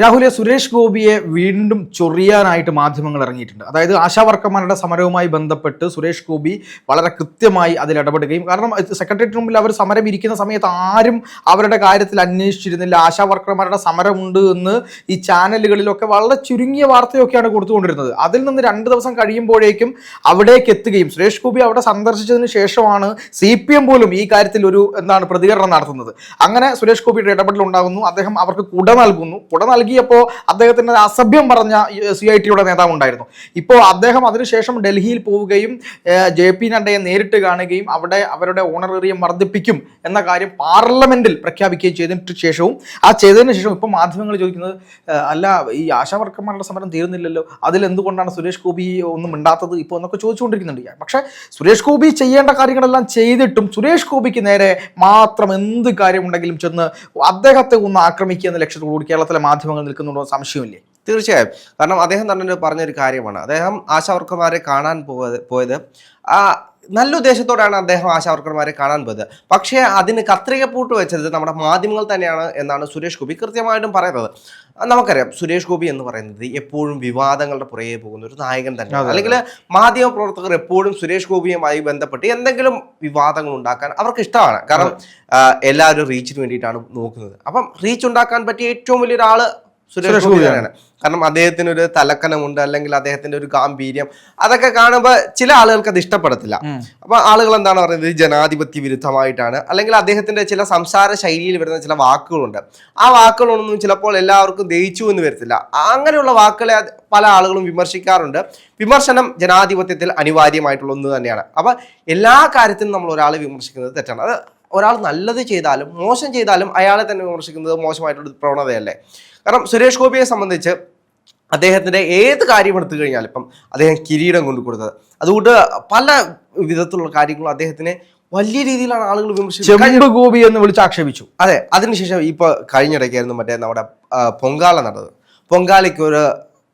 രാഹുലെ സുരേഷ് ഗോപിയെ വീണ്ടും ചൊറിയാനായിട്ട് മാധ്യമങ്ങൾ ഇറങ്ങിയിട്ടുണ്ട്. അതായത് ആശാവർക്കർമാരുടെ സമരവുമായി ബന്ധപ്പെട്ട് സുരേഷ് ഗോപി വളരെ കൃത്യമായി അതിൽ ഇടപെടുകയും കാരണം സെക്രട്ടേറിയറ്റ് മുമ്പിൽ അവർ സമരം ഇരിക്കുന്ന സമയത്ത് ആരും അവരുടെ കാര്യത്തിൽ അന്വേഷിച്ചിരുന്നില്ല. ആശാവർക്കർമാരുടെ സമരമുണ്ട് എന്ന് ഈ ചാനലുകളിലൊക്കെ വളരെ ചുരുങ്ങിയ വാർത്തയൊക്കെയാണ് കൊടുത്തുകൊണ്ടിരുന്നത്. അതിൽ നിന്ന് രണ്ട് ദിവസം കഴിയുമ്പോഴേക്കും അവിടേക്ക് എത്തുകയും സുരേഷ് ഗോപി അവിടെ സന്ദർശിച്ചതിന് ശേഷമാണ് സി പോലും ഈ കാര്യത്തിൽ ഒരു എന്താണ് പ്രതികരണം നടത്തുന്നത്. അങ്ങനെ സുരേഷ് ഗോപിയുടെ ഇടപെടൽ ഉണ്ടാകുന്നു അദ്ദേഹം അവർക്ക് കുട നൽകുന്നു. കുട നൽകിയപ്പോൾ അദ്ദേഹത്തിന് അസഭ്യം പറഞ്ഞ സി ഐ ടിയുടെ നേതാവ് ഉണ്ടായിരുന്നു ഇപ്പോൾ അദ്ദേഹം അതിനുശേഷം ഡൽഹിയിൽ പോവുകയും ജെ പി നഡ്ഡയെ നേരിട്ട് കാണുകയും അവിടെ അവരുടെ ഓണറേറിയം വർദ്ധിപ്പിക്കും എന്ന കാര്യം പാർലമെന്റിൽ പ്രഖ്യാപിക്കുകയും ചെയ്തിട്ട് ശേഷവും. ആ ചെയ്തതിന് ശേഷം ഇപ്പോൾ മാധ്യമങ്ങൾ ചോദിക്കുന്നത് അല്ല ഈ ആശാവർക്കർമാരുടെ സമരം തീർന്നില്ലല്ലോ അതിലെന്തുകൊണ്ടാണ് സുരേഷ് ഗോപി ഒന്നും മിണ്ടാത്തത് ഇപ്പോൾ എന്നൊക്കെ ചോദിച്ചുകൊണ്ടിരിക്കുന്നുണ്ട്. പക്ഷേ സുരേഷ് ഗോപി ചെയ്യേണ്ട കാര്യങ്ങളെല്ലാം ചെയ്തിട്ടും സുരേഷ് ഗോപിക്ക് നേരെ മാത്രം എന്ത് കാര്യമുണ്ടെങ്കിലും ചെന്ന് അദ്ദേഹത്തെ ഒന്ന് ആക്രമിക്കുക എന്ന ലക്ഷ്യത്തോടുകൂടി കേരളത്തിലെ മാധ്യമങ്ങൾ നിൽക്കുന്നുണ്ടോ സംശയമില്ലേ? തീർച്ചയായും. കാരണം അദ്ദേഹം തന്നെ പറഞ്ഞൊരു കാര്യമാണ്. അദ്ദേഹം ആശാവർക്കർമാരെ കാണാൻ പോയത് പോയത് ആ നല്ല ഉദ്ദേശത്തോടെയാണ് അദ്ദേഹം ആശാവർക്കർമാരെ കാണാൻ പോയത്. പക്ഷേ അതിന് കത്രിക പൂട്ട് വെച്ചത് നമ്മുടെ മാധ്യമങ്ങൾ തന്നെയാണ് എന്നാണ് സുരേഷ് ഗോപി കൃത്യമായിട്ടും പറയുന്നത്. നമുക്കറിയാം സുരേഷ് ഗോപി എന്ന് പറയുന്നത് എപ്പോഴും വിവാദങ്ങളുടെ പുറകെ പോകുന്ന ഒരു നായകൻ തന്നെയാണ്. അല്ലെങ്കിൽ മാധ്യമ പ്രവർത്തകർ എപ്പോഴും സുരേഷ് ഗോപിയുമായി ബന്ധപ്പെട്ട് എന്തെങ്കിലും വിവാദങ്ങൾ ഉണ്ടാക്കാൻ അവർക്ക് ഇഷ്ടമാണ്. കാരണം എല്ലാവരും റീച്ചിന് വേണ്ടിയിട്ടാണ് നോക്കുന്നത്. അപ്പം റീച്ച് ഉണ്ടാക്കാൻ പറ്റിയ ഏറ്റവും വലിയൊരാൾ സുരേഷ് ഗോപിയാണ്. കാരണം അദ്ദേഹത്തിന് ഒരു തലക്കനമുണ്ട് അല്ലെങ്കിൽ അദ്ദേഹത്തിന്റെ ഒരു ഗാംഭീര്യം. അതൊക്കെ കാണുമ്പോൾ ചില ആളുകൾക്ക് അത് ഇഷ്ടപ്പെടത്തില്ല. അപ്പൊ ആളുകൾ എന്താണ് പറയുന്നത്? ജനാധിപത്യ വിരുദ്ധമായിട്ടാണ്. അല്ലെങ്കിൽ അദ്ദേഹത്തിന്റെ ചില സംസാര ശൈലിയിൽ വരുന്ന ചില വാക്കുകളുണ്ട്. ആ വാക്കുകളൊന്നും ചിലപ്പോൾ എല്ലാവർക്കും ദയിച്ചു എന്ന് വരത്തില്ല. അങ്ങനെയുള്ള വാക്കുകളെ പല ആളുകളും വിമർശിക്കാറുണ്ട്. വിമർശനം ജനാധിപത്യത്തിൽ അനിവാര്യമായിട്ടുള്ള ഒന്ന് തന്നെയാണ്. അപ്പൊ എല്ലാ കാര്യത്തിനും നമ്മൾ ഒരാളെ വിമർശിക്കുന്നത് തെറ്റാണ്. അത് ഒരാൾ നല്ലത് ചെയ്താലും മോശം ചെയ്താലും അയാളെ തന്നെ വിമർശിക്കുന്നത് മോശമായിട്ടുള്ള പ്രവണതയല്ലേ? കാരണം സുരേഷ് ഗോപിയെ സംബന്ധിച്ച് അദ്ദേഹത്തിന്റെ ഏത് കാര്യം എടുത്തു കഴിഞ്ഞാൽ ഇപ്പം അദ്ദേഹം കിരീടം കൊണ്ടു കൊടുത്തത്. അതുകൊണ്ട് പല വിധത്തിലുള്ള കാര്യങ്ങളും അദ്ദേഹത്തിനെ വലിയ രീതിയിലാണ് ആളുകൾ വിമർശിച്ചത്. ഗോപി എന്ന് വിളിച്ച് ആക്ഷേപിച്ചു. അതെ അതിനുശേഷം ഇപ്പോൾ കഴിഞ്ഞിടയ്ക്കായിരുന്നു മറ്റേ നമ്മുടെ പൊങ്കാല നടന്നത്. പൊങ്കാലയ്ക്ക് ഒരു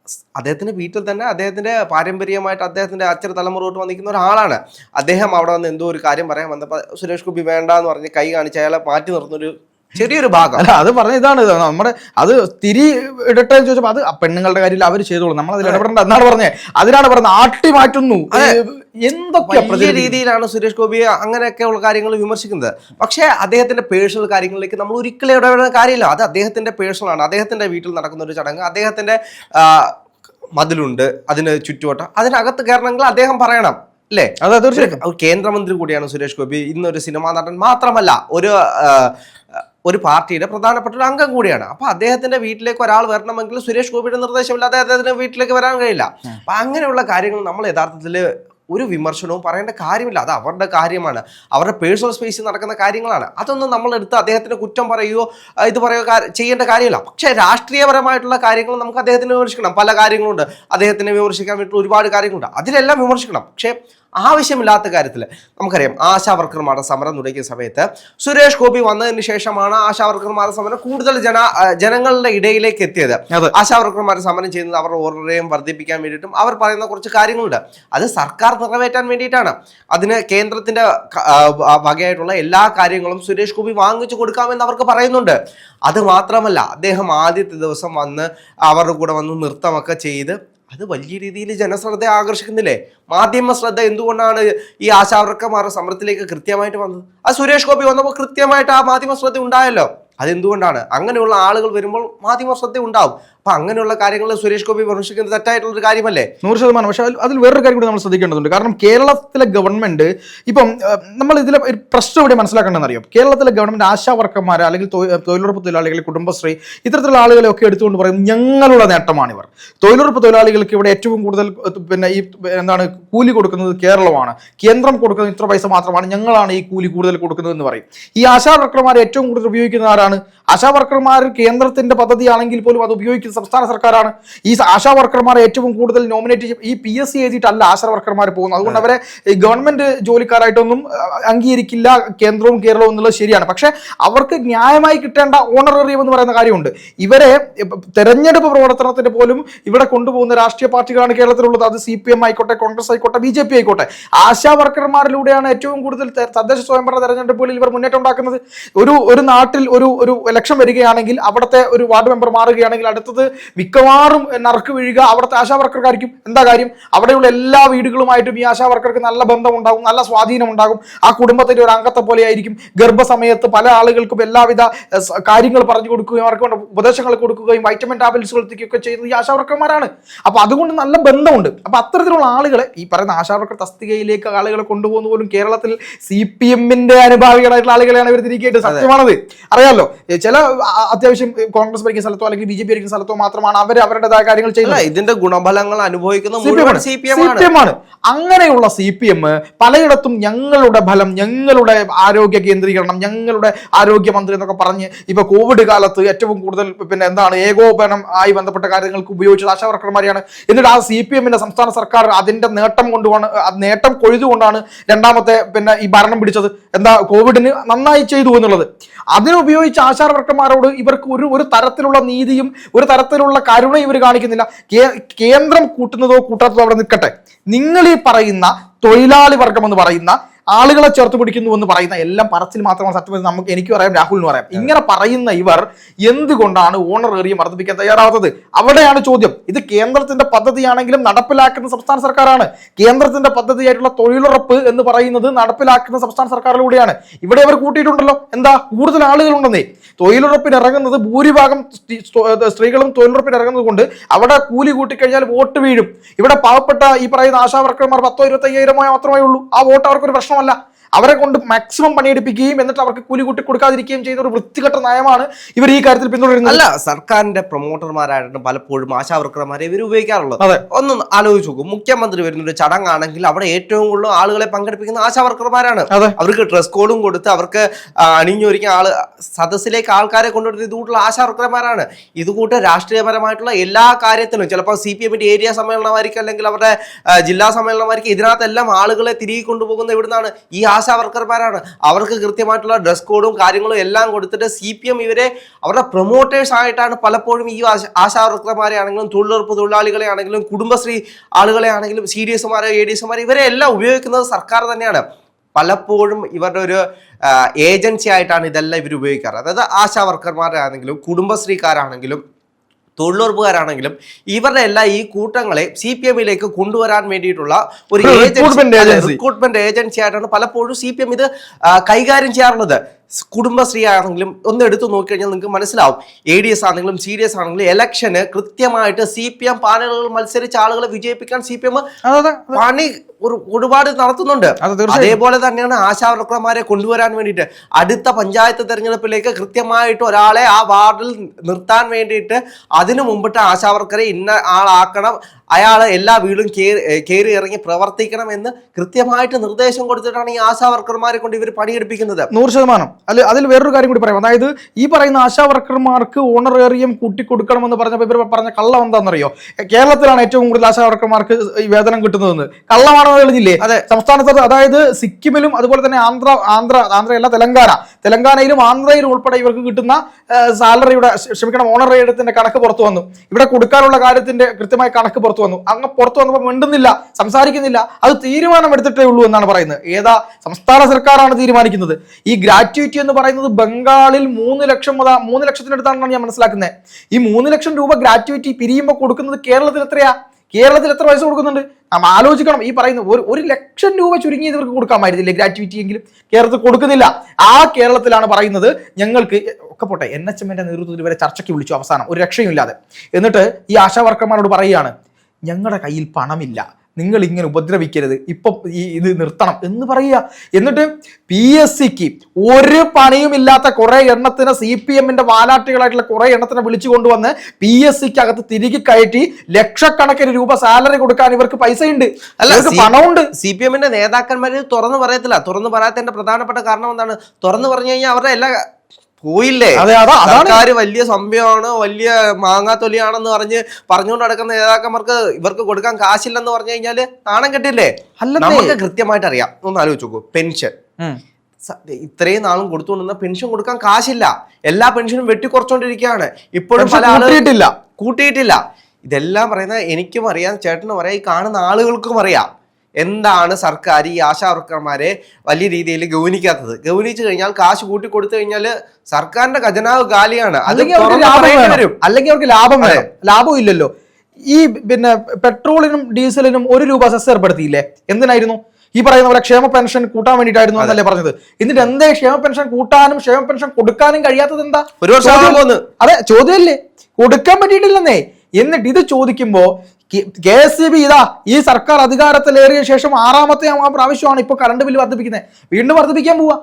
സ് അദ്ദേഹത്തിന്റെ വീട്ടിൽ തന്നെ അദ്ദേഹത്തിന്റെ പാരമ്പര്യമായിട്ട് അദ്ദേഹത്തിന്റെ അച്ഛൻ തലമുറ തൊട്ട് വന്നിരിക്കുന്ന ഒരാളാണ്. അദ്ദേഹം അവിടെ വന്ന് എന്തോ ഒരു കാര്യം പറയാൻ വന്നപ്പോൾ സുരേഷ് ഗോപി വേണ്ട എന്ന് പറഞ്ഞ് കൈ കാണിച്ച് അയാളെ മാറ്റി നിർത്തുന്നൊരു ചെറിയൊരു ഭാഗം. അല്ല അത് പറഞ്ഞ ഇതാണ്. ഇത് നമ്മുടെ അത് തിരി ഇടട്ടെ എന്ന് ചോദിച്ചപ്പോൾ അത് പെണ്ണുങ്ങളുടെ കാര്യത്തിൽ അവർ ചെയ്തോളൂ. നമ്മൾ അതിൽ ഇടപെടേണ്ട. എന്നാണ് പറഞ്ഞത് അതിനാണ് പറഞ്ഞത്. ആട്ടി മാറ്റുന്നു. എന്തൊക്കെ വലിയ രീതിയിലാണ് സുരേഷ് ഗോപി അങ്ങനെയൊക്കെയുള്ള കാര്യങ്ങൾ വിമർശിക്കുന്നത്. പക്ഷേ അദ്ദേഹത്തിന്റെ പേഴ്സണൽ കാര്യങ്ങളിലേക്ക് നമ്മൾ ഒരിക്കലും ഇടപെടുന്ന കാര്യമില്ല. അത് അദ്ദേഹത്തിന്റെ പേഴ്സണൽ ആണ്. അദ്ദേഹത്തിന്റെ വീട്ടിൽ നടക്കുന്ന ഒരു ചടങ്ങ്. അദ്ദേഹത്തിന്റെ മതിലുണ്ട്. അതിന് ചുറ്റുവട്ടം. അതിനകത്ത് കയറണമെങ്കിൽ അദ്ദേഹം പറയണം. അല്ലേ? അത് തീർച്ചയായിട്ടും. കേന്ദ്രമന്ത്രി കൂടിയാണ് സുരേഷ് ഗോപി. ഇന്നൊരു സിനിമാ നടൻ മാത്രമല്ല. ഒരു ഒരു പാർട്ടിയുടെ പ്രധാനപ്പെട്ട ഒരു അംഗം കൂടിയാണ്. അപ്പൊ അദ്ദേഹത്തിന്റെ വീട്ടിലേക്ക് ഒരാൾ വരണമെങ്കിൽ സുരേഷ് ഗോപിയുടെ നിർദ്ദേശമില്ലാതെ അദ്ദേഹത്തിന്റെ വീട്ടിലേക്ക് വരാൻ കഴിയില്ല. അപ്പൊ അങ്ങനെയുള്ള കാര്യങ്ങൾ നമ്മൾ യഥാർത്ഥത്തിൽ ഒരു വിമർശനവും പറയേണ്ട കാര്യമില്ല. അത് അവരുടെ കാര്യമാണ്. അവരുടെ പേഴ്സണൽ സ്പേസിൽ നടക്കുന്ന കാര്യങ്ങളാണ്. അതൊന്നും നമ്മൾ എടുത്ത് അദ്ദേഹത്തിന്റെ കുറ്റം പറയുകയോ ഇത് പറയുകയോ ചെയ്യേണ്ട കാര്യമില്ല. പക്ഷേ രാഷ്ട്രീയപരമായിട്ടുള്ള കാര്യങ്ങൾ നമുക്ക് അദ്ദേഹത്തിന് വിമർശിക്കണം. പല കാര്യങ്ങളുണ്ട്. അദ്ദേഹത്തിനെ വിമർശിക്കാൻ വേണ്ടി ഒരുപാട് കാര്യങ്ങളുണ്ട്. അതിലെല്ലാം വിമർശിക്കണം. പക്ഷേ ആവശ്യമില്ലാത്ത കാര്യത്തിൽ നമുക്കറിയാം ആശാ വർക്കർമാരുടെ സമരം തുടങ്ങിയ സമയത്ത് സുരേഷ് ഗോപി വന്നതിന് ശേഷമാണ് ആശാ വർക്കർമാരുടെ സമരം കൂടുതൽ ജന ജനങ്ങളുടെ ഇടയിലേക്ക് എത്തിയത്. ആശാ വർക്കർമാർ സമരം ചെയ്യുന്നത് അവരുടെ ഓർഡറേയും വർദ്ധിപ്പിക്കാൻ വേണ്ടിയിട്ടും അവർ പറയുന്ന കുറച്ച് കാര്യങ്ങളുണ്ട്. അത് സർക്കാർ നിറവേറ്റാൻ വേണ്ടിയിട്ടാണ്. അതിന് കേന്ദ്രത്തിന്റെ വകയായിട്ടുള്ള എല്ലാ കാര്യങ്ങളും സുരേഷ് ഗോപി വാങ്ങിച്ചു കൊടുക്കാമെന്ന് അവർക്ക് പറയുന്നുണ്ട്. അത് മാത്രമല്ല അദ്ദേഹം ആദ്യത്തെ ദിവസം വന്ന് അവരുടെ കൂടെ വന്ന് നൃത്തമൊക്കെ ചെയ്ത് അത് വലിയ രീതിയിൽ ജനശ്രദ്ധ ആകർഷിക്കുന്നില്ലേ? മാധ്യമ ശ്രദ്ധ എന്തുകൊണ്ടാണ് ഈ ആശാവർക്കന്മാരുടെ സമരത്തിലേക്ക് കൃത്യമായിട്ട് വന്നത്? ആ സുരേഷ് ഗോപി വന്നപ്പോൾ കൃത്യമായിട്ട് ആ മാധ്യമ ശ്രദ്ധ ഉണ്ടായല്ലോ. അതെന്തുകൊണ്ടാണ്? അങ്ങനെയുള്ള ആളുകൾ വരുമ്പോൾ മാധ്യമ ശ്രദ്ധ ഉണ്ടാവും. അപ്പൊ അങ്ങനെയുള്ള കാര്യങ്ങൾ സുരേഷ് ഗോപി വിമർശിക്കുന്നത് തെറ്റായിട്ടുള്ള ഒരു കാര്യമല്ലേ? നൂറ് ശതമാനം. പക്ഷെ അതിൽ- വേറൊരു കാര്യം കൂടി നമ്മൾ ശ്രദ്ധിക്കേണ്ടതുണ്ട്. കാരണം കേരളത്തിലെ ഗവൺമെന്റ് ഇപ്പം നമ്മൾ ഇതിലെ ഒരു പ്രശ്നം ഇവിടെ മനസ്സിലാക്കേണ്ടതെന്ന് അറിയാം? കേരളത്തിലെ ഗവൺമെന്റ് ആശാ വർക്കർമാർ അല്ലെങ്കിൽ തൊഴി- തൊഴിലുറപ്പ് തൊഴിലാളികൾ കുടുംബശ്രീ ഇത്തരത്തിലുള്ള ആളുകളെ ഒക്കെ എടുത്തുകൊണ്ട് പറയും ഞങ്ങളുടെ നേട്ടമാണിവർ തൊഴിലുറപ്പ് തൊഴിലാളികൾക്ക് ഇവിടെ ഏറ്റവും കൂടുതൽ പിന്നെ ഈ എന്താണ് കൂലി കൊടുക്കുന്നത് കേരളമാണ്. കേന്ദ്രം കൊടുക്കുന്നത് ഇത്ര പൈസ മാത്രമാണ് ഞങ്ങളാണ് ഈ കൂലി കൂടുതൽ കൊടുക്കുന്നത് എന്ന് പറയും. ഈ ആശാ വർക്കർമാർ ഏറ്റവും കൂടുതൽ ഉപയോഗിക്കുന്ന ആരാണ്? ആശാ വർക്കർമാർ കേന്ദ്രത്തിന്റെ പദ്ധതിയാണെങ്കിൽ പോലും അത് ഉപയോഗിക്കുന്ന സംസ്ഥാന സർക്കാരാണ്. ഈ ആശാ വർക്കർമാരെ ഏറ്റവും കൂടുതൽ നോമിനേറ്റ് ഈ പി എസ് സി എഴുതിയിട്ടല്ല ആശാ വർക്കർമാർ പോകുന്നത്. അതുകൊണ്ട് അവരെ ഗവൺമെന്റ് ജോലിക്കാരായിട്ടൊന്നും അംഗീകരിക്കില്ല കേന്ദ്രവും കേരളവും എന്നുള്ളത് ശരിയാണ്. പക്ഷേ അവർക്ക് ന്യായമായി കിട്ടേണ്ട ഓണറേറിയം എന്ന് പറയുന്ന കാര്യമുണ്ട്. ഇവരെ തെരഞ്ഞെടുപ്പ് പ്രവർത്തനത്തിന് പോലും ഇവിടെ കൊണ്ടുപോകുന്ന രാഷ്ട്രീയ പാർട്ടികളാണ് കേരളത്തിലുള്ളത്. അത് സി പി എം ആയിക്കോട്ടെ കോൺഗ്രസ് ആയിക്കോട്ടെ ബി ജെ പി ആയിക്കോട്ടെ. ആശാ വർക്കർമാരിലൂടെയാണ് ഏറ്റവും കൂടുതൽ തദ്ദേശ സ്വയംഭരണ തെരഞ്ഞെടുപ്പുകളിൽ ഇവർ മുന്നേറ്റം ഉണ്ടാക്കുന്നത്. ഒരു ഒരു നാട്ടിൽ ഒരു ഒരു ഇലക്ഷൻ വരികയാണെങ്കിൽ അവിടുത്തെ ഒരു വാർഡ് മെമ്പർ മാറുകയാണെങ്കിൽ അടുത്തത് മിക്കവാറും നറുക്ക് വീഴുക അവിടുത്തെ ആശാ വർക്കർക്കായിരിക്കും എന്താ കാര്യം? അവിടെയുള്ള എല്ലാ വീടുകളുമായിട്ടും ഈ ആശാ വർക്കർക്ക് നല്ല ബന്ധം ഉണ്ടാകും നല്ല സ്വാധീനം ഉണ്ടാകും ആ കുടുംബത്തിന്റെ ഒരു അംഗത്തെ പോലെയായിരിക്കും. ഗർഭസമയത്ത് പല ആളുകൾക്കും എല്ലാവിധ കാര്യങ്ങൾ പറഞ്ഞു കൊടുക്കുകയും അവർക്ക് വേണ്ട ഉപദേശങ്ങൾ കൊടുക്കുകയും വൈറ്റമിൻ ടാബ്ലറ്റ്സ് കൊടുത്തിക്കുകയൊക്കെ ചെയ്യുന്നത് ഈ ആശാ വർക്കർമാരാണ് അപ്പോൾ അതുകൊണ്ട് നല്ല ബന്ധമുണ്ട്. അപ്പോൾ അത്തരത്തിലുള്ള ആളുകളെ ഈ പറയുന്ന ആശാ വർക്കർ തസ്തികയിലേക്ക് ആളുകളെ കൊണ്ടുപോകുന്ന പോലും കേരളത്തിൽ സി പി എമ്മിന്റെ അനുഭാവികളായിട്ടുള്ള ആളുകളെയാണ് ഇവർ തിരികെയായിട്ട് സത്യമാണത്. അറിയാമല്ലോ ചില അത്യാവശ്യം കോൺഗ്രസ് ഭരിക്കുന്ന സ്ഥലത്തോ അല്ലെങ്കിൽ ബി ജെ പി ഭരിക്കുന്ന സ്ഥലത്തോ മാത്രമാണ് അവർ അവരുടേതായ കാര്യങ്ങൾ ചെയ്യുന്നത്. ഇതിന്റെ ഗുണഫലങ്ങൾ അനുഭവിക്കുന്ന സി പി എം ആണ്. അങ്ങനെയുള്ള സി പി എം പലയിടത്തും ഞങ്ങളുടെ ഫലം ഞങ്ങളുടെ ആരോഗ്യ കേന്ദ്രീകരണം ഞങ്ങളുടെ ആരോഗ്യമന്ത്രി എന്നൊക്കെ പറഞ്ഞ് ഇപ്പൊ കോവിഡ് കാലത്ത് ഏറ്റവും കൂടുതൽ പിന്നെ എന്താണ് ഏകോപനം ആയി ബന്ധപ്പെട്ട കാര്യങ്ങൾക്ക് ഉപയോഗിച്ചത് ആശാവർക്കർമാരെയാണ് എന്നിട്ട് ആ സി പി എമ്മിന്റെ സംസ്ഥാന സർക്കാർ അതിന്റെ നേട്ടം കൊണ്ടുമാണ് നേട്ടം കൊഴുതുകൊണ്ടാണ് രണ്ടാമത്തെ പിന്നെ ഈ ഭരണം പിടിച്ചത്. എന്താ കോവിഡിന് നന്നായി ചെയ്തു എന്നുള്ളത്. അതിനുപയോഗിച്ച ആശാവർക്കർമാരോട് ഇവർക്ക് ഒരു ഒരു തരത്തിലുള്ള നീതിയും ഒരു തരത്തിലുള്ള കരുണ ഇവർ കാണിക്കുന്നില്ല. കേന്ദ്രം കൂട്ടുന്നതോ കൂട്ടാത്തതോ അവിടെ നിൽക്കട്ടെ. നിങ്ങൾ ഈ പറയുന്ന തൊഴിലാളി വർഗം എന്ന് പറയുന്ന ആളുകളെ ചേർത്ത് പിടിക്കുന്നു എന്ന് പറയുന്ന എല്ലാം പറച്ചിൽ മാത്രമാണ് സത്യം നമുക്ക് എനിക്ക് പറയാം രാഹുൽ എന്ന് പറയാം ഇങ്ങനെ പറയുന്ന ഇവർ എന്തുകൊണ്ടാണ് ഓണർ ഏറിയ വർദ്ധിപ്പിക്കാൻ തയ്യാറാവാത്തത്? അവിടെയാണ് ചോദ്യം. ഇത് കേന്ദ്രത്തിന്റെ പദ്ധതിയാണെങ്കിലും നടപ്പിലാക്കുന്ന സംസ്ഥാന സർക്കാരാണ്. കേന്ദ്രത്തിന്റെ പദ്ധതിയായിട്ടുള്ള തൊഴിലുറപ്പ് എന്ന് പറയുന്നത് നടപ്പിലാക്കുന്ന സംസ്ഥാന സർക്കാരിലൂടെയാണ്. ഇവിടെ അവർ കൂട്ടിയിട്ടുണ്ടല്ലോ. എന്താ? കൂടുതൽ ആളുകളുണ്ടെന്നേ. തൊഴിലുറപ്പിന് ഇറങ്ങുന്നത് ഭൂരിഭാഗം സ്ത്രീ- സ്ത്രീ- സ്ത്രീകളും തൊഴിലുറപ്പിന് ഇറങ്ങുന്നത് കൊണ്ട് അവിടെ കൂലി കൂട്ടിക്കഴിഞ്ഞാൽ വോട്ട് വീഴും. ഇവിടെ പാവപ്പെട്ട ഈ പറയുന്ന ആശാ വർക്കർമാർ പത്തോ ഇരുപത്തയ്യായിരമോ മാത്രമേ ഉള്ളൂ. ആ വോട്ട് അവർക്കൊരു പ്രശ്നമല്ല അവരെ കൊണ്ട് മാക്സിമം പണിയെടുപ്പിക്കുകയും എന്നിട്ട് അവർക്ക് കൂലി കൂട്ടി കൊടുക്കാതിരിക്കുകയും ചെയ്യുന്ന ഒരു വൃത്തികെട്ട നയമാണ് ഇവർ ഈ കാര്യത്തിൽ പിന്തുടരുന്നത്. അല്ല സർക്കാരിന്റെ പ്രൊമോട്ടർമാരായിട്ട് പലപ്പോഴും ആശാവർക്കർമാരെ ഇവർ ഉപയോഗിക്കാറുള്ളത്. അതെ. ഒന്ന് ആലോചിച്ച് നോക്കും. മുഖ്യമന്ത്രി വരുന്ന ഒരു ചടങ്ങാണെങ്കിൽ അവിടെ ഏറ്റവും കൂടുതൽ ആളുകളെ പങ്കെടുപ്പിക്കുന്ന ആശാവർക്കർമാരാണ്. അവർക്ക് ഡ്രസ് കോഡും കൊടുത്ത് അവർക്ക് അണിഞ്ഞൊരുക്കിയ ആൾ സദസ്സിലേക്ക് ആൾക്കാരെ കൊണ്ടുവരുന്ന ഇതുകൂട്ടുള്ള ആശാവർക്കർമാരാണ് ഇതുകൂട്ട് രാഷ്ട്രീയപരമായിട്ടുള്ള എല്ലാ കാര്യത്തിലും. ചിലപ്പോൾ സി പി എമ്മിന്റെ ഏരിയ സമ്മേളനമായിരിക്കും അല്ലെങ്കിൽ അവരുടെ ജില്ലാ സമ്മേളനമായിരിക്കും. ഇതിനകത്തെല്ലാം ആളുകളെ തിരികെ കൊണ്ടുപോകുന്ന എവിടുന്നാണ് ഈ ആശാ വർക്കർമാരാണ് അവർക്ക് കൃത്യമായിട്ടുള്ള ഡ്രസ് കോഡും കാര്യങ്ങളും എല്ലാം കൊടുത്തിട്ട് സി പി എം ഇവരെ അവരുടെ പ്രൊമോട്ടേഴ്സ് ആയിട്ടാണ് പലപ്പോഴും ഈ ആശാ വർക്കർമാരെ ആണെങ്കിലും തൊഴിലുറപ്പ് തൊഴിലാളികളെ ആണെങ്കിലും കുടുംബശ്രീ ആളുകളെ ആണെങ്കിലും സി ഡി എസുമാരെ എ ഡി എസുമാരെ ഇവരെ എല്ലാം ഉപയോഗിക്കുന്നത് സർക്കാർ തന്നെയാണ്. പലപ്പോഴും ഇവരുടെ ഒരു ഏജൻസി ആയിട്ടാണ് ഇതെല്ലാം ഇവർ ഉപയോഗിക്കാറ്. അതായത് ആശാ വർക്കർമാരാണെങ്കിലും കുടുംബശ്രീക്കാരാണെങ്കിലും തൊഴിലുറപ്പുകാരാണെങ്കിലും ഇവരുടെ എല്ലാം ഈ കൂട്ടങ്ങളെ സി പി എമ്മിലേക്ക് കൊണ്ടുവരാൻ വേണ്ടിയിട്ടുള്ള ഒരു ഏജൻസി റിക്രൂട്ട്മെന്റ് ഏജൻസി ആയിട്ടാണ് പലപ്പോഴും സി പി എം ഇത് കൈകാര്യം ചെയ്യാറുള്ളത്. കുടുംബശ്രീ ആണെങ്കിലും ഒന്ന് എടുത്തു നോക്കിക്കഴിഞ്ഞാൽ നിങ്ങൾക്ക് മനസ്സിലാവും. എ ഡി എസ് ആണെങ്കിലും സി ഡി എസ് ആണെങ്കിലും ഇലക്ഷന് കൃത്യമായിട്ട് സി പി എം പാനലുകൾ മത്സരിച്ച ആളുകളെ വിജയിപ്പിക്കാൻ സി പി എം പണി ഒരു ഒരുപാട് നടത്തുന്നുണ്ട്. അതേപോലെ തന്നെയാണ് ആശാവർക്കർമാരെ കൊണ്ടുവരാൻ വേണ്ടിയിട്ട്. അടുത്ത പഞ്ചായത്ത് തെരഞ്ഞെടുപ്പിലേക്ക് കൃത്യമായിട്ട് ഒരാളെ ആ വാർഡിൽ നിർത്താൻ വേണ്ടിയിട്ട് അതിനു മുമ്പിട്ട് ആശാ വർക്കറെ ഇന്ന ആളാക്കണം. അയാൾ എല്ലാ വീടും കയറി ഇറങ്ങി പ്രവർത്തിക്കണം എന്ന് കൃത്യമായിട്ട് നിർദ്ദേശം കൊടുത്തിട്ടാണ് ഈ ആശാവർക്കർമാരെ കൊണ്ട് ഇവർ പണിയെടുപ്പിക്കുന്നത്. നൂറ് ശതമാനം. അല്ല അതിൽ വേറൊരു കാര്യം കൂടി പറയാം. അതായത് ഈ പറയുന്ന ആശാ വർക്കർമാർക്ക് ഓണറേറിയം കൂട്ടിക്കൊടുക്കണമെന്ന് പറഞ്ഞപ്പോൾ ഇവർ പറഞ്ഞ കള്ളം എന്താണെന്നറിയോ? കേരളത്തിലാണ് ഏറ്റവും കൂടുതൽ ആശാ വർക്കർമാർക്ക് ഈ വേതനം കിട്ടുന്നതെന്ന്. കള്ളമാണെന്ന് തെളിഞ്ഞില്ലേ? അതെ. സംസ്ഥാനത്ത് അതായത് സിക്കിമിലും അതുപോലെ തന്നെ ആന്ധ്ര ആന്ധ്ര ആന്ധ്രയല്ല തെലങ്കാന. തെലങ്കാനയിലും ആന്ധ്രയിലും ഉൾപ്പെടെ ഇവർക്ക് കിട്ടുന്ന സാലറിയുടെ ക്ഷമിക്കണം ഓണറേറിയത്തിന്റെ കണക്ക് പുറത്തു വന്നു. ഇവിടെ കൊടുക്കാനുള്ള കാര്യത്തിന്റെ കൃത്യമായ കണക്ക് പുറത്തു വന്നു. അങ്ങ് പുറത്തു വന്നപ്പോൾ മിണ്ടുന്നില്ല സംസാരിക്കുന്നില്ല. അത് തീരുമാനം എടുത്തിട്ടേ ഉള്ളൂ എന്നാണ് പറയുന്നത്. ഏതാ സംസ്ഥാന സർക്കാരാണ് തീരുമാനിക്കുന്നത്. ഈ ഗ്രാറ്റുവിറ്റി എന്ന് പറയുന്നത് ബംഗാളിൽ മൂന്ന് ലക്ഷം മുതൽ മൂന്ന് ലക്ഷത്തിനടുത്താണെന്നാണ് ഞാൻ മനസ്സിലാക്കുന്നത്. ഈ മൂന്ന് ലക്ഷം രൂപ ഗ്രാറ്റുവിറ്റി പിരിയുമ്പോൾ കൊടുക്കുന്നത് കേരളത്തിൽ എത്രയാ? കേരളത്തിൽ എത്ര പൈസ കൊടുക്കുന്നുണ്ട്? നമ്മൾ ആലോചിക്കണം. ഈ പറയുന്ന ഒരു ഒരു ലക്ഷം രൂപ ചുരുങ്ങി ഇവർക്ക് കൊടുക്കാമായിരുന്നില്ലേ ഗ്രാറ്റുവിറ്റി എങ്കിലും? കേരളത്തിൽ കൊടുക്കുന്നില്ല. ആ കേരളത്തിലാണ് പറയുന്നത് ഞങ്ങൾക്ക് ഒക്കെ പോട്ടെ എൻ എച്ച് എമ്മിന്റെ നേതൃത്വത്തിൽ വരെ ചർച്ചയ്ക്ക് വിളിച്ചു അവസാനം. ഒരു രക്ഷയും ഇല്ലാതെ എന്നിട്ട് ഈ ആശാ വർക്കർമാരോട് പറയുകയാണ് ഞങ്ങളുടെ കയ്യിൽ പണമില്ല. നിങ്ങൾ ഇങ്ങനെ ഉപദ്രവിക്കരുത്. ഇപ്പം ഈ ഇത് നിർത്തണം എന്ന് പറയുക. എന്നിട്ട് പി എസ് സിക്ക് ഒരു പണിയുമില്ലാത്ത കുറെ എണ്ണത്തിന് സി പി എമ്മിന്റെ വാലാട്ടുകളായിട്ടുള്ള കുറെ എണ്ണത്തിനെ വിളിച്ചു കൊണ്ടുവന്ന് പി എസ് സിക്ക് അകത്ത് തിരികെ കയറ്റി ലക്ഷക്കണക്കിന് രൂപ സാലറി കൊടുക്കാൻ ഇവർക്ക് പൈസയുണ്ട്. അല്ല, പണമുണ്ട് സി പി എമ്മിന്റെ നേതാക്കന്മാർ തുറന്നു പറയത്തില്ല. തുറന്നു പറയാത്തതിന്റെ പ്രധാനപ്പെട്ട കാരണം എന്താണ്? തുറന്നു പറഞ്ഞു കഴിഞ്ഞാൽ അവരുടെ എല്ലാ പോയില്ലേ? അതെ, അതാ- അതാണ് സർക്കാർ വലിയ സംഭവമാണ് വലിയ മാങ്ങാത്തൊലിയാണെന്ന് പറഞ്ഞ് പറഞ്ഞുകൊണ്ട് നടക്കുന്ന നേതാക്കന്മാർക്ക് ഇവർക്ക് കൊടുക്കാൻ കാശില്ലെന്ന് പറഞ്ഞു കഴിഞ്ഞാൽ നാണം കെട്ടില്ലേ? അല്ല നമുക്ക് കൃത്യമായിട്ട് അറിയാം. ഒന്ന് ആലോചിച്ച് നോക്കൂ. പെൻഷൻ. ഇത്രയും നാളും കൊടുത്തുകൊണ്ടിരുന്ന പെൻഷൻ കൊടുക്കാൻ കാശില്ല. എല്ലാ പെൻഷനും വെട്ടിക്കുറച്ചോണ്ടിരിക്കുകയാണ് ഇപ്പോഴും പല ആളുകൾ കൂട്ടിയിട്ടില്ല. കൂട്ടിയിട്ടില്ല. ഇതെല്ലാം പറയുന്ന എനിക്കും അറിയാം ചേട്ടനും അറിയാം ഈ കാണുന്ന ആളുകൾക്കും അറിയാം. എന്താണ് സർക്കാർ ഈ ആശാ വർക്കർമാരെ വലിയ രീതിയിൽ ഗൗനിക്കാത്തത്? ഗൗനിച്ചു കഴിഞ്ഞാൽ കാശ് കൂട്ടി കൊടുത്തു കഴിഞ്ഞാൽ സർക്കാരിന്റെ ഖജനാവ് കാലിയാണ്. അല്ലെങ്കിൽ അവർക്ക് ലാഭം വരും. അല്ലെങ്കിൽ അവർക്ക് ലാഭം വരും ലാഭം ഇല്ലല്ലോ. ഈ പിന്നെ പെട്രോളിനും ഡീസലിനും ഒരു രൂപ സെസ് ഏർപ്പെടുത്തിയില്ലേ? എന്തിനായിരുന്നു? ഈ പറയുന്ന പോലെ ക്ഷേമ പെൻഷൻ കൂട്ടാൻ വേണ്ടിയിട്ടായിരുന്നു എന്നല്ലേ പറഞ്ഞത്. എന്നിട്ട് എന്തേ ക്ഷേമ പെൻഷൻ കൂട്ടാനും ക്ഷേമ പെൻഷൻ കൊടുക്കാനും കഴിയാത്തത് എന്താ? ഒരു വർഷം അതെ ചോദ്യമല്ലേ? കൊടുക്കാൻ പറ്റിയിട്ടില്ലെന്നേ. എന്നിട്ട് ഇത് ചോദിക്കുമ്പോ കെ എസ് സി ബി ഇതാ ഈ സർക്കാർ അധികാരത്തിലേറിയ ശേഷം ആറാമത്തെ ആ പ്രാവശ്യമാണ് ഇപ്പൊ കറണ്ട് ബില്ല് വർദ്ധിപ്പിക്കുന്നത്. വീണ്ടും വർദ്ധിപ്പിക്കാൻ പോവാ.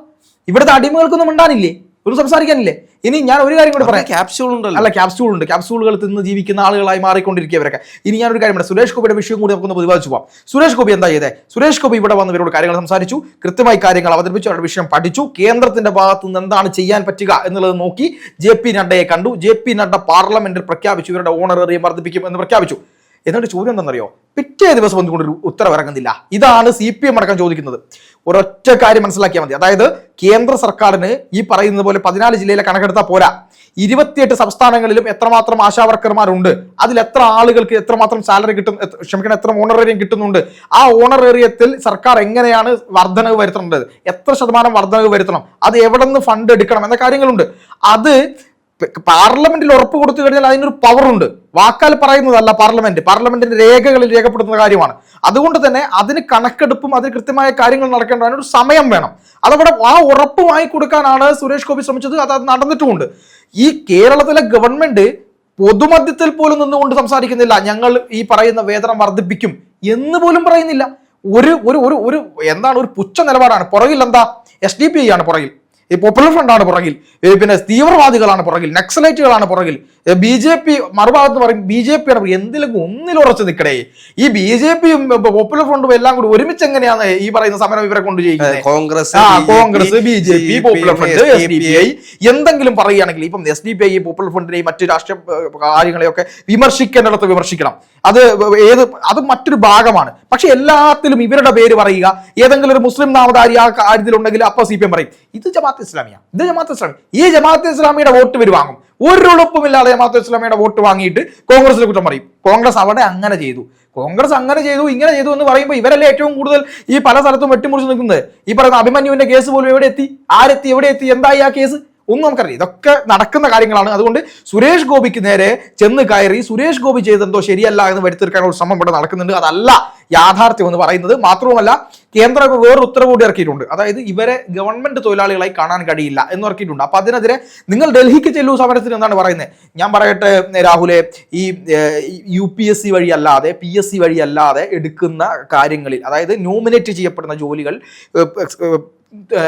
ഇവിടുത്തെ അടിമകൾക്കൊന്നും ഉണ്ടാനില്ലേ ഒരു സംസാരിക്കാനില്ലേ? ഇനി ഞാൻ ഒരു കാര്യം കൂടി പറയാം. ക്യാപ്സ്യൂൾ ഉണ്ടല്ലോ. അല്ല ക്യാപ്സ്യൂൾ ഉണ്ട്. ക്യാപ്സ്യൂളുകൾ തിന്ന് ജീവിക്കുന്ന ആളുകളായി മാറിക്കൊണ്ടിരിക്കുക ഇനി ഞാനൊരു കാര്യം പറയാം. സുരേഷ് ഗോപിയുടെ വിഷയം കൂടി നമുക്കൊന്ന് പ്രതിപാദിച്ചു പോവാം. സുരേഷ് ഗോപി എന്താ ചെയ്തേ? സുരേഷ് ഗോപി ഇവിടെ വന്ന് ഇവരോട് കാര്യങ്ങൾ സംസാരിച്ചു. കൃത്യമായി കാര്യങ്ങൾ അവതരിപ്പിച്ചു അവരുടെ വിഷയം പഠിച്ചു. കേന്ദ്രത്തിന്റെ ഭാഗത്ത് നിന്ന് എന്താണ് ചെയ്യാൻ പറ്റുക എന്നുള്ളത് നോക്കി. ജെ പി നഡ്ഡയെ കണ്ടു. ജെ പി നഡ്ഡ പാർലമെന്റിൽ പ്രഖ്യാപിച്ചു. ഇവരുടെ ഓണറേറിയം വർദ്ധിപ്പിക്കും എന്ന് പ്രഖ്യാപിച്ചു. എന്നിട്ട് ചോദ്യം എന്താണെന്നറിയോ? പിറ്റേ ദിവസം എന്തുകൊണ്ട് ഒരു ഉത്തരവിറങ്ങുന്നില്ല ഇതാണ് സി പി എം അടക്കം ചോദിക്കുന്നത്. ഒരൊറ്റ കാര്യം മനസ്സിലാക്കിയാൽ മതി. അതായത് കേന്ദ്ര സർക്കാരിന് ഈ പറയുന്നത് പോലെ പതിനാല് ജില്ലയിലെ കണക്കെടുത്താൽ പോരാ. ഇരുപത്തിയെട്ട് സംസ്ഥാനങ്ങളിലും എത്രമാത്രം ആശാ വർക്കർമാരുണ്ട്? അതിൽ എത്ര ആളുകൾക്ക് എത്രമാത്രം സാലറി കിട്ടും? ക്ഷമിക്കണം എത്ര ഓണറേറിയം കിട്ടുന്നുണ്ട്? ആ ഓണറേറിയത്തിൽ സർക്കാർ എങ്ങനെയാണ് വർധനവ് വരുത്തേണ്ടത്? എത്ര ശതമാനം വർധനവ് വരുത്തണം? അത് എവിടെ നിന്ന് ഫണ്ട് എടുക്കണം? എന്ന കാര്യങ്ങളുണ്ട്. അത് പാർലമെന്റിൽ ഉറപ്പ് കൊടുത്തു കഴിഞ്ഞാൽ അതിനൊരു പവറുണ്ട് വാക്കാൽ പറയുന്നതല്ല പാർലമെന്റ്. പാർലമെന്റിന്റെ രേഖകളിൽ രേഖപ്പെടുത്തുന്ന കാര്യമാണ്. അതുകൊണ്ട് തന്നെ അതിന് കണക്കെടുപ്പും അതിന് കൃത്യമായ കാര്യങ്ങൾ നടക്കേണ്ട അതിനൊരു സമയം വേണം. അതവിടെ ആ ഉറപ്പ് വാങ്ങി കൊടുക്കാനാണ് സുരേഷ് ഗോപി ശ്രമിച്ചത്. അത് അത് നടന്നിട്ടുമുണ്ട്. ഈ കേരളത്തിലെ ഗവൺമെന്റ് പൊതുമധ്യത്തിൽ പോലും നിന്നുകൊണ്ട് സംസാരിക്കുന്നില്ല. ഞങ്ങൾ ഈ പറയുന്ന വേതനം വർദ്ധിപ്പിക്കും എന്ന് പോലും പറയുന്നില്ല. ഒരു ഒരു ഒരു എന്താണ് ഒരു പുച്ഛ നിലപാടാണ്. പുറകിൽ എന്താ എസ് ഡി പി ആണ് പുറകിൽ. ഈ പോപ്പുലർ ഫ്രണ്ടാണ് പുറകിൽ. പിന്നെ തീവ്രവാദികളാണ് പുറകിൽ. നക്സലൈറ്റുകളാണ് പുറകിൽ. ബി ജെ പി മറുഭാഗത്ത് പറയും ബി ജെ പി ആണ് എന്തിലും ഒന്നിലുറച്ച് നിൽക്കണേ. ഈ ബി ജെ പിയും പോപ്പുലർ ഫ്രണ്ടും എല്ലാം കൂടി ഒരുമിച്ച് എങ്ങനെയാണ് ഈ പറയുന്ന സമരം ഇവരെ കൊണ്ട് ചെയ്യുന്നത്? Congress Congress B J P Popular Front S D P I എന്തെങ്കിലും പറയുകയാണെങ്കിൽ ഇപ്പം S D P I Popular ഫ്രണ്ടിനെയും മറ്റു രാഷ്ട്രീയ കാര്യങ്ങളെയൊക്കെ വിമർശിക്കേണ്ടിടത്ത് വിമർശിക്കണം. അത് ഏത് അത് മറ്റൊരു ഭാഗമാണ്. പക്ഷെ എല്ലാത്തിലും ഇവരുടെ പേര് പറയുക ഏതെങ്കിലും ഒരു മുസ്ലിം നാമധാരി ആ കാര്യത്തിലുണ്ടെങ്കിൽ അപ്പൊ സി പി എം പറയും. ഇത് ജമാഅത്ത് ഇസ്ലാമിയ. ഇത് ജമാഅത്ത് ഇസ്ലാമി. ഈ ജമാഅത്ത് ഇസ്ലാമിയുടെ വോട്ട് ഇവർ വാങ്ങും. ഒരു ഉളുപ്പുമില്ലാതെ ജമാഅത്ത് ഇസ്ലാമിയുടെ വോട്ട് വാങ്ങിയിട്ട് കോൺഗ്രസിനെ കുറ്റം പറയും. കോൺഗ്രസ് അവിടെ അങ്ങനെ ചെയ്തു. കോൺഗ്രസ് അങ്ങനെ ചെയ്തു ഇങ്ങനെ ചെയ്തു എന്ന് പറയുമ്പോൾ ഇവരല്ലേ ഏറ്റവും കൂടുതൽ ഈ പല സ്ഥലത്തും വെട്ടിമുറിച്ച് നിൽക്കുന്നത്? ഈ പറയുന്ന അഭിമന്യുവിന്റെ കേസ് പോലും എവിടെ എത്തി? ആരെത്തി? എവിടെ എത്തി? എന്തായി ആ കേസ്? ഒന്നും നമുക്കറിയാം ഇതൊക്കെ നടക്കുന്ന കാര്യങ്ങളാണ്. അതുകൊണ്ട് സുരേഷ് ഗോപിക്ക് നേരെ ചെന്ന് കയറി സുരേഷ് ഗോപി ചെയ്തെന്തോ ശരിയല്ല എന്ന് വരുത്തിയെടുക്കാനുള്ള ശ്രമം ഇവിടെ നടക്കുന്നുണ്ട്. അതല്ല യാഥാർത്ഥ്യം എന്ന് പറയുന്നത്. മാത്രവുമല്ല കേന്ദ്രം വേറൊരു ഉത്തരവ് കൂടി ഇറക്കിയിട്ടുണ്ട്. അതായത് ഇവരെ ഗവൺമെന്റ് തൊഴിലാളികളായി കാണാൻ കഴിയില്ല എന്ന് ഇറക്കിയിട്ടുണ്ട്. അപ്പൊ അതിനെതിരെ നിങ്ങൾ ഡൽഹിക്ക് ചെല്ലൂ സമരത്തിന് എന്താണ് പറയുന്നത്. ഞാൻ പറയട്ടെ രാഹുലെ ഈ യു പി എസ് സി വഴി അല്ലാതെ പി എസ് സി വഴി അല്ലാതെ എടുക്കുന്ന കാര്യങ്ങളിൽ അതായത് നോമിനേറ്റ് ചെയ്യപ്പെടുന്ന ജോലികൾ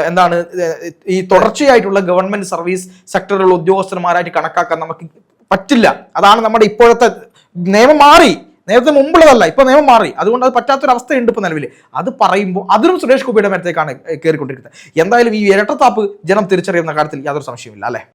എന്താണ് ഈ തുടർച്ചയായിട്ടുള്ള ഗവൺമെന്റ് സർവീസ് സെക്ടറിലുള്ള ഉദ്യോഗസ്ഥന്മാരായിട്ട് കണക്കാക്കാൻ നമുക്ക് പറ്റില്ല. അതാണ് നമ്മുടെ ഇപ്പോഴത്തെ നിയമം മാറി. നേരത്തെ മുമ്പുള്ളതല്ല ഇപ്പൊ നിയമം മാറി. അതുകൊണ്ട് അത് പറ്റാത്തൊരവസ്ഥയുണ്ട് ഇപ്പൊ നിലവിൽ അത് പറയുമ്പോൾ അതിനും സുരേഷ് ഗോപിയുടെ മേത്തേക്കാണ് കയറിക്കൊണ്ടിരിക്കുന്നത്. എന്തായാലും ഈ ഇരട്ടത്താപ്പ് ജനം തിരിച്ചറിയുന്ന കാര്യത്തിൽ യാതൊരു സംശയമില്ല അല്ലെ?